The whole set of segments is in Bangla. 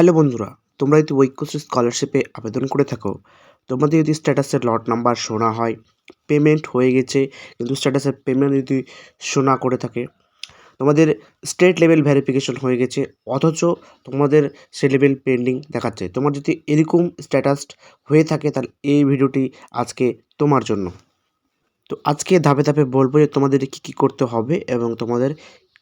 হ্যালো বন্ধুরা তোমরা যদি ঐক্যশ্রী স্কলারশিপে আবেদন করে থাকো। তোমাদের যদি স্ট্যাটাসের লট নাম্বার শোনা হয় পেমেন্ট হয়ে গেছে, কিন্তু স্ট্যাটাসের পেমেন্ট যদি শোনা করে থাকে, তোমাদের স্টেট লেভেল ভেরিফিকেশন হয়ে গেছে, অথচ তোমাদের সে লেভেল পেন্ডিং দেখাচ্ছে। তোমার যদি এরকম স্ট্যাটাস হয়ে থাকে, তাহলে এই ভিডিওটি আজকে তোমার জন্য। তো আজকে ধাপে ধাপে বলব যে তোমাদের কী কী করতে হবে এবং তোমাদের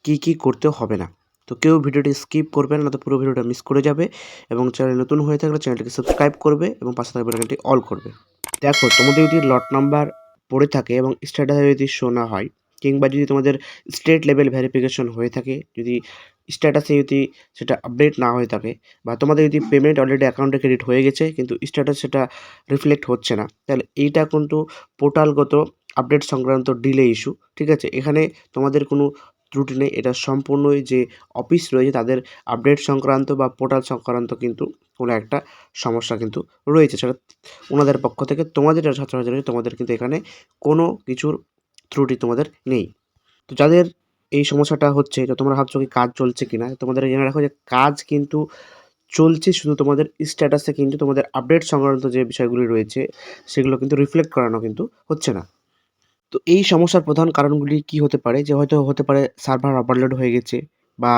কী কী করতে হবে না। তো কেউ ভিডিওটি স্কিপ করবে না তো পুরো ভিডিওটা মিস করে যাবে এবং চ্যানেল নতুন হয়ে থাকলে চ্যানেলটিকে সাবস্ক্রাইব করবে এবং পাশে থাকা বেলাইকনটি অল করবে। দেখো, তোমাদের যদি লট নাম্বার পড়ে থাকে এবং স্ট্যাটাসে যদি শোনা হয়, কিংবা যদি তোমাদের স্টেট লেভেল ভেরিফিকেশন হয়ে থাকে, যদি স্ট্যাটাসে যদি সেটা আপডেট না হয়ে থাকে, বা তোমাদের যদি পেমেন্ট অলরেডি অ্যাকাউন্টে ক্রেডিট হয়ে গেছে, কিন্তু স্ট্যাটাস সেটা রিফ্লেক্ট হচ্ছে না, তাহলে এইটা কিন্তু পোর্টালগত আপডেট সংক্রান্ত ডিলে ইস্যু ঠিক আছে? এখানে তোমাদের কোনো ত্রুটি নেই। এটা সম্পূর্ণই যে অফিস রয়েছে, তাদের আপডেট সংক্রান্ত বা পোর্টাল সংক্রান্ত কিন্তু কোনো একটা সমস্যা কিন্তু রয়েছে। সেটা ওনাদের পক্ষ থেকে, তোমাদের যারা ছাত্রছাত্রী রয়েছে, তোমাদের কিন্তু এখানে কোনো কিছুর ত্রুটি তোমাদের নেই। তো যাদের এই সমস্যাটা হচ্ছে, তো তোমরা ভাবছ কি কাজ চলছে কি না তোমাদের জেনে রাখো যে কাজ কিন্তু চলছে, শুধু তোমাদের স্ট্যাটাসে কিন্তু তোমাদের আপডেট সংক্রান্ত যে বিষয়গুলি রয়েছে, সেগুলো কিন্তু রিফ্লেক্ট করানো কিন্তু হচ্ছে না। তো এই সমস্যার প্রধান কারণগুলি কি হতে পারে? যে হয়তো হতে পারে সার্ভার ওভারলোড হয়ে গেছে বা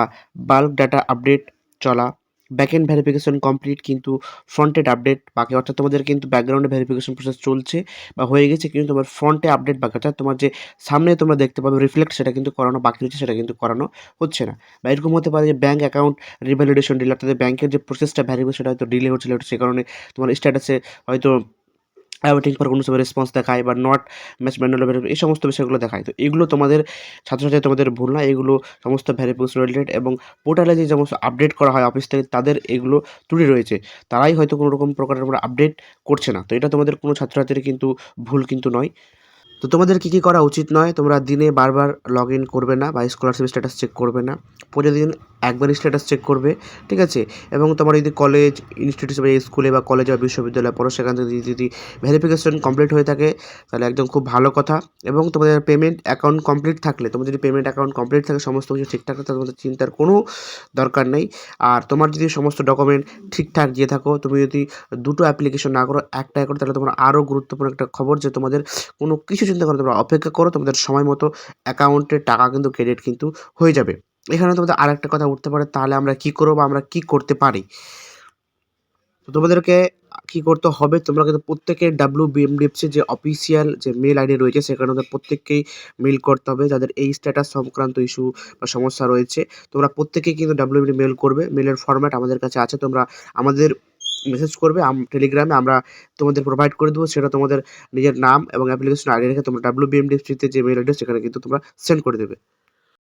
বাল্ক ডাটা আপডেট চলা ব্যাকএন্ড ভেরিফিকেশন কমপ্লিট কিন্তু ফ্রন্টেড আপডেট বাকি, অর্থাৎ তোমাদের কিন্তু ব্যাকগ্রাউন্ডে ভেরিফিকেশন প্রসেস চলছে বা হয়ে গেছে কিন্তু তোমার ফ্রন্টে আপডেট বাকি, অর্থাৎ তোমার যে সামনে তোমরা দেখতে পাবে রিফ্লেক্ট সেটা কিন্তু করানো, বাকি রয়েছে সেটা কিন্তু করানো হচ্ছে না। বা এরকম হতে পারে যে ব্যাঙ্ক অ্যাকাউন্ট রিভ্যালিডেশন ডিলে অর্থাৎ ব্যাংকের যে প্রসেসটা সেটা হয়তো ডিলে হচ্ছিল সে কারণে তোমার স্ট্যাটাসে হয়তো অ্যাওয়েটিং ফর কোনো সময় রেসপন্স দেখায় বা নট ম্যাচ ম্যানুয়াল এই সমস্ত বিষয়গুলো দেখায়। তো এগুলো তোমাদের ছাত্রছাত্রী তোমাদের ভুল না, এগুলো সমস্ত ভ্যারিয়েবলস রিলেটেড এবং পোর্টালে যে সমস্ত আপডেট করা হয় অফিস থেকে, তাদের এগুলো ত্রুটি রয়েছে। তারাই হয়তো কোনো রকম প্রকারের আপডেট করছে না। তো এটা তোমাদের কোনো ছাত্রছাত্রীর কিন্তু ভুল কিন্তু নয়। তো তোমাদের কী কী করা উচিত নয়? তোমরা দিনে বারবার লগ ইন করবে না বা স্কলারশিপ স্ট্যাটাস চেক করবে না। প্রতিদিন একবারই স্ট্যাটাস চেক করবে, ঠিক আছে? এবং তোমার যদি কলেজ ইনস্টিটিউট বা স্কুলে বা কলেজে বা বিশ্ববিদ্যালয়ে পড়ো, সেখান থেকে যদি ভেরিফিকেশন কমপ্লিট হয়ে থাকে, তাহলে একদম খুব ভালো কথা। এবং তোমাদের পেমেন্ট অ্যাকাউন্ট কমপ্লিট থাকলে, তোমার যদি পেমেন্ট অ্যাকাউন্ট কমপ্লিট থাকে, সমস্ত কিছু ঠিকঠাক থাকে তোমাদের চিন্তার কোনো দরকার নেই। আর তোমার যদি সমস্ত ডকুমেন্ট ঠিকঠাক দিয়ে থাকো, তুমি যদি দুটো অ্যাপ্লিকেশন না করো, একটা করো, তাহলে তোমার আরও গুরুত্বপূর্ণ একটা খবর যে তোমাদের কোনো কিছু চিন্তা করো, তোমরা অপেক্ষা করো, তোমাদের সময় মতো অ্যাকাউন্টে টাকা কিন্তু ক্রেডিট কিন্তু হয়ে যাবে। এখানে তোমাদের আরেকটা কথা উঠতে পারে, তাহলে আমরা কী করব বা আমরা কী করতে পারি? তো তোমাদেরকে কী করতে হবে, তোমরা কিন্তু প্রত্যেকে ডাব্লিউ বিএমডিএফসি যে অফিসিয়াল যে মেল আইডি রয়েছে, সেখানে তোমাদের প্রত্যেককেই মেল করতে হবে। যাদের এই স্ট্যাটাস সংক্রান্ত ইস্যু বা সমস্যা রয়েছে, তোমরা প্রত্যেকেই কিন্তু ডাব্লিউ মেল করবে। মেলের ফরম্যাট আমাদের কাছে আছে, তোমরা আমাদের মেসেজ করবে টেলিগ্রামে আমরা তোমাদের প্রোভাইড করে দেবো, সেটা তোমাদের নিজের নাম এবং অ্যাপ্লিকেশন আইডি রেখে তোমরা ডাব্লিউ বিএমডিএফসিতে যে মেল অ্যাড্রেস সেখানে কিন্তু তোমরা সেন্ড করে দেবে।